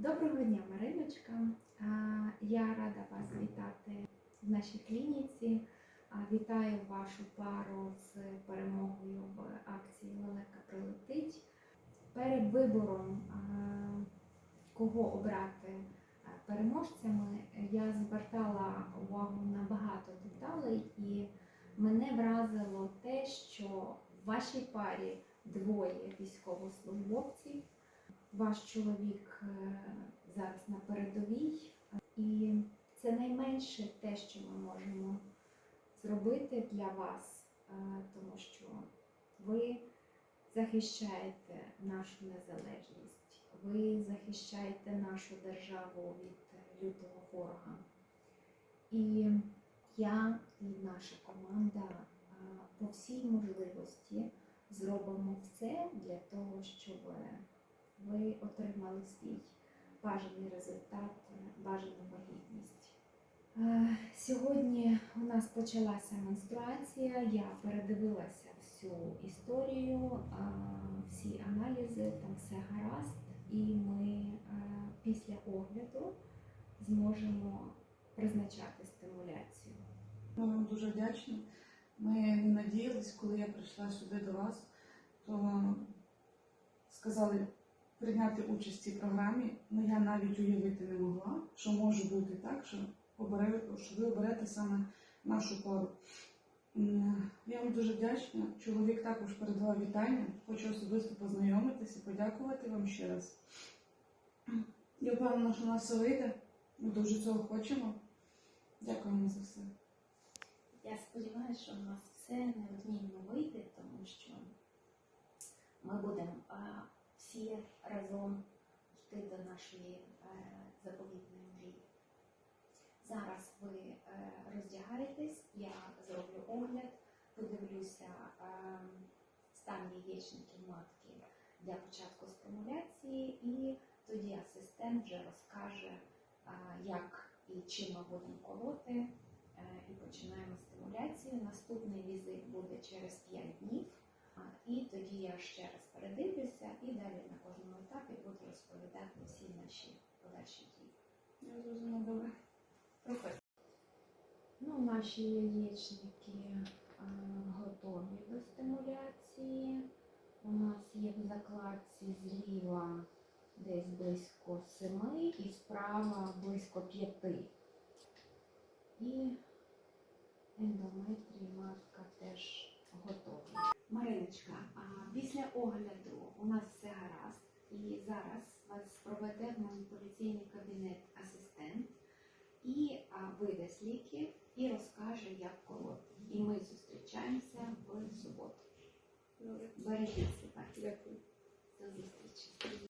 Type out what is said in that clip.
Доброго дня, Мариночка. Я рада вас вітати в нашій клініці. Вітаю вашу пару з перемогою в акції Лелека прилетить. Перед вибором, кого обрати переможцями, я звертала увагу на багато деталей, і мене вразило те, що в вашій парі двоє військовослужбовців. Ваш чоловік е, зараз на передовій, і це найменше те, що ми можемо зробити для вас, е, тому що ви захищаєте нашу незалежність, ви захищаєте нашу державу від лютого ворога. І я і наша команда е, по всій можливості зробимо все для того, щоб ви отримали свій бажаний результат, бажану вагітність. Е, Сьогодні у нас почалася менструація, я передивилася всю історію, е, всі аналізи, там все гаразд, і ми е, після огляду зможемо призначати стимуляцію. Ми вам дуже вдячні. Ми не надіялись, коли я прийшла сюди до вас, то сказали прийняти участь в цій програмі. Ну я навіть уявити не могла, що може бути так, що, обере, що ви оберете саме нашу пару. Я вам дуже вдячна. Чоловік також передавав вітання. Хочу особисто познайомитися, подякувати вам ще раз. Я впевнена, що нас все вийде. Ми дуже цього хочемо. Дякуємо за все. Я сподіваюся, що у нас все неодмінно вийде, тому що ми будемо всі разом йти до нашої е, заповітної мрії. Зараз ви е, роздягаєтесь, я зроблю огляд, подивлюся е, стан яєчників матки для початку стимуляції, і тоді асистент вже розкаже, як і чим ми будемо колоти. І починаємо стимуляцію. Наступний візит буде через 5 днів. А, І тоді я ще раз передивлюся і далі на кожному етапі буду розповідати всі наші подальші дії. Я зрозуміла. Ну, наші яєчники е, готові до стимуляції. У нас є в закладці зліва десь близько 7 і справа близько 5. І ендометрій Мариночка, а після огляду у нас все гаразд. І зараз вас проведе в маніпуляційний кабінет асистент і видасть ліки і розкаже, як колоти. І ми зустрічаємося в суботу. Бережіть себе. Дякую. До зустрічі.